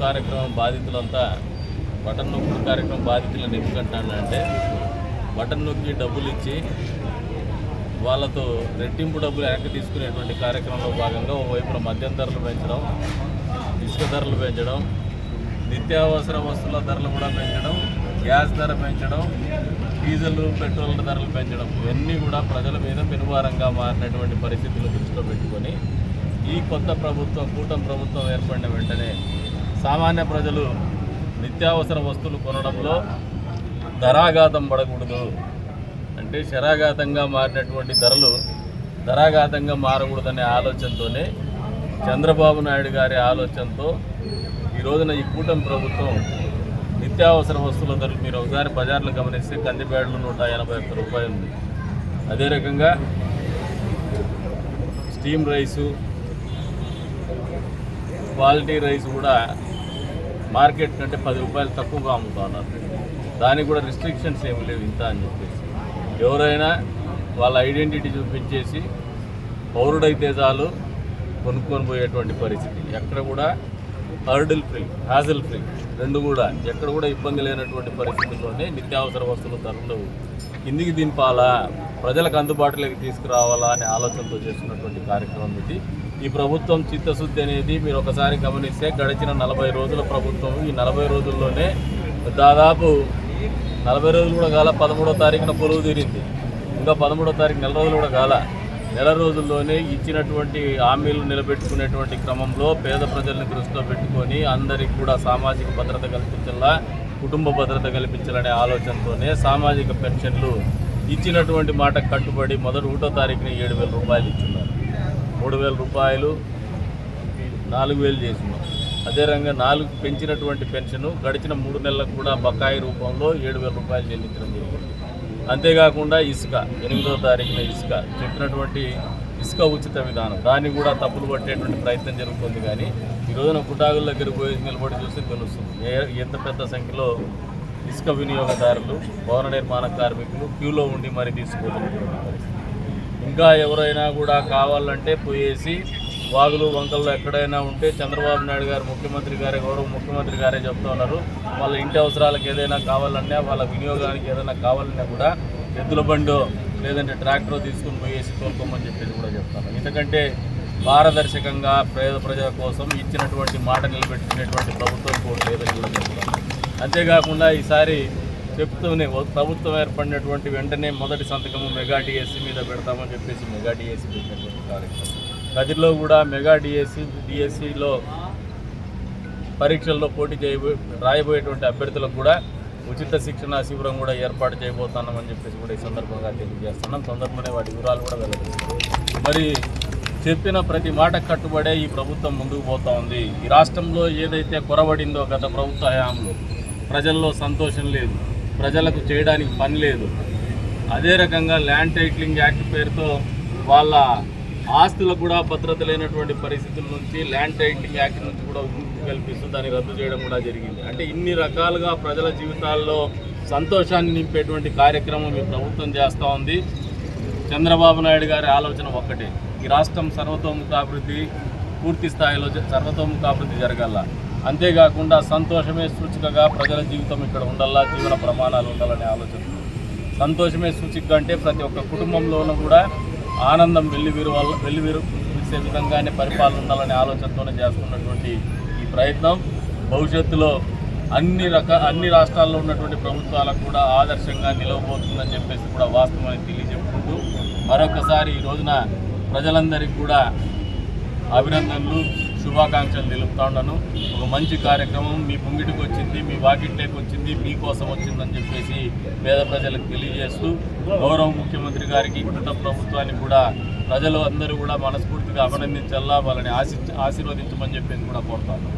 కార్యక్రమం బాధితులంతా బటన్ నొక్కుడు కార్యక్రమం బాధితులను ఎందుకంటానంటే బటన్ నొక్కి డబ్బులు ఇచ్చి వాళ్ళతో రెట్టింపు డబ్బులు వెనక్కి తీసుకునేటువంటి కార్యక్రమంలో భాగంగా ఓవైపున మద్యం ధరలు పెంచడం ఇసుక ధరలు పెంచడం నిత్యావసర వస్తువుల ధరలు కూడా పెంచడం గ్యాస్ ధర పెంచడం డీజిల్ పెట్రోల్ ధరలు పెంచడం ఇవన్నీ కూడా ప్రజల మీద పెనుభారంగా మారినటువంటి పరిస్థితులు దృష్టిలో పెట్టుకొని ఈ కొత్త ప్రభుత్వం కూటమి ప్రభుత్వం ఏర్పడిన వెంటనే సామాన్య ప్రజలు నిత్యావసర వస్తువులు కొనడంలో ధరాఘాతం పడకూడదు. అంటే శరాఘాతంగా మారినటువంటి ధరలు ధరాఘాతంగా మారకూడదనే ఆలోచనతోనే చంద్రబాబు నాయుడు గారి ఆలోచనతో ఈ రోజున ఈ కూటమి ప్రభుత్వం నిత్యావసర వస్తువుల ధరలు మీరు ఒకసారి బజార్లు గమనిస్తే కందిపేడలు నూట ఎనభై ఒక్క రూపాయలు ఉంది. అదే రకంగా స్టీమ్ రైసు క్వాలిటీ రైస్ కూడా మార్కెట్ కంటే పది రూపాయలు తక్కువగా అమ్ముతున్నారు. దానికి కూడా రిస్ట్రిక్షన్స్ ఏమి లేవు ఇంత అని చెప్పేసి. ఎవరైనా వాళ్ళ ఐడెంటిటీ చూపించేసి పౌరుడైతే చాలు కొనుక్కొని పోయేటువంటి పరిస్థితి. ఎక్కడ కూడా హర్డిల్ ఫ్రీ హ్యాజిల్ ఫ్రీ. రెండు కూడా. ఎక్కడ కూడా ఇబ్బంది లేనటువంటి పరిస్థితుల్లోనే నిత్యావసర వస్తువులు ధరలు కిందికి దింపాలా? ప్రజలకు అందుబాటులోకి తీసుకురావాలా అనే ఆలోచనతో చేస్తున్నటువంటి కార్యక్రమం ఇది. ఈ ప్రభుత్వం చిత్తశుద్ధి అనేది మీరు ఒకసారి గమనిస్తే గడిచిన నలభై రోజుల ప్రభుత్వం ఈ నలభై రోజుల్లోనే దాదాపు నలభై రోజులు కూడా కాల పదమూడో తారీఖున పొలువు తీరింది. ఇంకా పదమూడో తారీఖు నెల రోజులు కూడా కాల. నెల రోజుల్లోనే ఇచ్చినటువంటి హామీలు నిలబెట్టుకునేటువంటి క్రమంలో పేద ప్రజల్ని దృష్టిలో పెట్టుకొని అందరికి కూడా సామాజిక భద్రత కల్పించాలా కుటుంబ భద్రత కల్పించాలనే ఆలోచనతోనే సామాజిక పెన్షన్లు ఇచ్చినటువంటి మాట కట్టుబడి మొదటి ఒకటో తారీఖున ఏడు వేల రూపాయలు ఇచ్చున్నారు. మూడు వేల రూపాయలు నాలుగు వేలు చేసినాం. అదే రంగా నాలుగు పెంచినటువంటి పెన్షన్ గడిచిన మూడు నెలలకు కూడా బకాయి రూపంలో ఏడు వేల రూపాయలు చెల్లించడం జరిగింది. అంతేకాకుండా ఇసుక ఎనిమిదో తారీఖున ఇసుక చెప్పినటువంటి ఇసుక ఉచిత విధానం. దాన్ని కూడా తప్పులు పట్టేటువంటి ప్రయత్నం జరుగుతుంది కానీ ఈ రోజున కుటాగుల దగ్గర పోయి నిలబడి చూస్తే తెలుస్తుంది. ఏ ఎంత పెద్ద సంఖ్యలో ఇసుక వినియోగదారులు భవన నిర్మాణ కార్మికులు క్యూలో ఉండి మరి తీసుకోలేటువంటి ఇంకా ఎవరైనా కూడా కావాలంటే పోయేసి వాగులు వంకల్లో ఎక్కడైనా ఉంటే చంద్రబాబు నాయుడు గారు ముఖ్యమంత్రి గారే గౌరవ ముఖ్యమంత్రి గారే చెప్తా ఉన్నారు. వాళ్ళ ఇంటి అవసరాలకు ఏదైనా కావాలన్నా వాళ్ళ వినియోగానికి ఏదైనా కావాలన్నా కూడా ఎద్దుల బండో లేదంటే ట్రాక్టర్ తీసుకుని పోయేసి తోలుకోమని చెప్పేసి కూడా చెప్తాను ఎందుకంటే పారదర్శకంగా పేద ప్రజల కోసం ఇచ్చినటువంటి మాట నిలబెట్టినటువంటి ప్రభుత్వం కూడా లేదని కూడా చెప్తాను అంతేకాకుండా ఈసారి చెప్తూనే ప్రభుత్వం ఏర్పడినటువంటి వెంటనే మొదటి సంతకము మెగా డిఎస్సి మీద పెడతామని చెప్పేసి మెగా డిఎస్సి పెట్టినటువంటి కార్యక్రమం. గదిలో కూడా మెగా డిఎస్సి డిఎస్సిలో పరీక్షల్లో పోటీ చేయబో రాయబోయేటువంటి అభ్యర్థులకు కూడా ఉచిత శిక్షణ శిబిరం కూడా ఏర్పాటు చేయబోతున్నామని చెప్పేసి కూడా ఈ సందర్భంగా తెలియజేస్తున్నాం. తొందరలోనే వాటి వివరాలు కూడా వెల్లడిస్తాం. మరి చెప్పిన ప్రతి మాట కట్టుబడే ఈ ప్రభుత్వం ముందుకు పోతా ఉంది. ఈ రాష్ట్రంలో ఏదైతే కొరబడిందో గత ప్రభుత్వ హయాంలో ప్రజల్లో సంతోషం లేదు ప్రజలకు చేయడానికి పని లేదు. అదే రకంగా ల్యాండ్ టైటిలింగ్ యాక్ట్ పేరుతో వాళ్ళ ఆస్తులకు కూడా భద్రత లేనటువంటి పరిస్థితుల నుంచి ల్యాండ్ టైటింగ్ యాక్ట్ నుంచి కూడా విముక్తి కల్పిస్తూ దాన్ని రద్దు చేయడం కూడా జరిగింది. అంటే ఇన్ని రకాలుగా ప్రజల జీవితాల్లో సంతోషాన్ని నింపేటువంటి కార్యక్రమం ఈ ప్రభుత్వం చేస్తూ ఉంది. చంద్రబాబు నాయుడు గారి ఆలోచన ఒక్కటే. ఈ రాష్ట్రం సర్వతోముఖాభివృద్ధి పూర్తి స్థాయిలో జ- సర్వతోముఖాభివృద్ధి జరగాల. అంతేకాకుండా సంతోషమే సూచికగా ప్రజల జీవితం ఇక్కడ ఉండాలా జీవన ప్రమాణాలు ఉండాలనే ఆలోచన సంతోషమే సూచిక అంటే ప్రతి ఒక్క కుటుంబంలోనూ కూడా ఆనందం వెల్లివీరు వల్ల వెల్లివీరు విసే విధంగానే పరిపాలన ఉండాలనే ఆలోచనతోనే చేస్తున్నటువంటి ఈ ప్రయత్నం. భవిష్యత్తులో అన్ని రక అన్ని రాష్ట్రాల్లో ఉన్నటువంటి ప్రభుత్వాలకు కూడా ఆదర్శంగా నిలవబోతుందని చెప్పేసి కూడా వాస్తవాన్ని తెలియజెప్పుకుంటూ మరొకసారి ఈ రోజున ప్రజలందరికీ కూడా అభినందనలు. శుభాకాంక్షలు తెలుపుతా ఉన్నాను. ఒక మంచి కార్యక్రమం మీ ముంగిటికి వచ్చింది మీ వాకిట్లోకి వచ్చింది మీకోసం వచ్చిందని చెప్పేసి పేద ప్రజలకు తెలియజేస్తూ గౌరవ ముఖ్యమంత్రి గారికి గత ప్రభుత్వాన్ని కూడా ప్రజలు అందరూ కూడా మనస్ఫూర్తిగా అభినందించాలా వాళ్ళని ఆశి ఆశీర్వదించమని చెప్పేసి కూడా కోరుతాను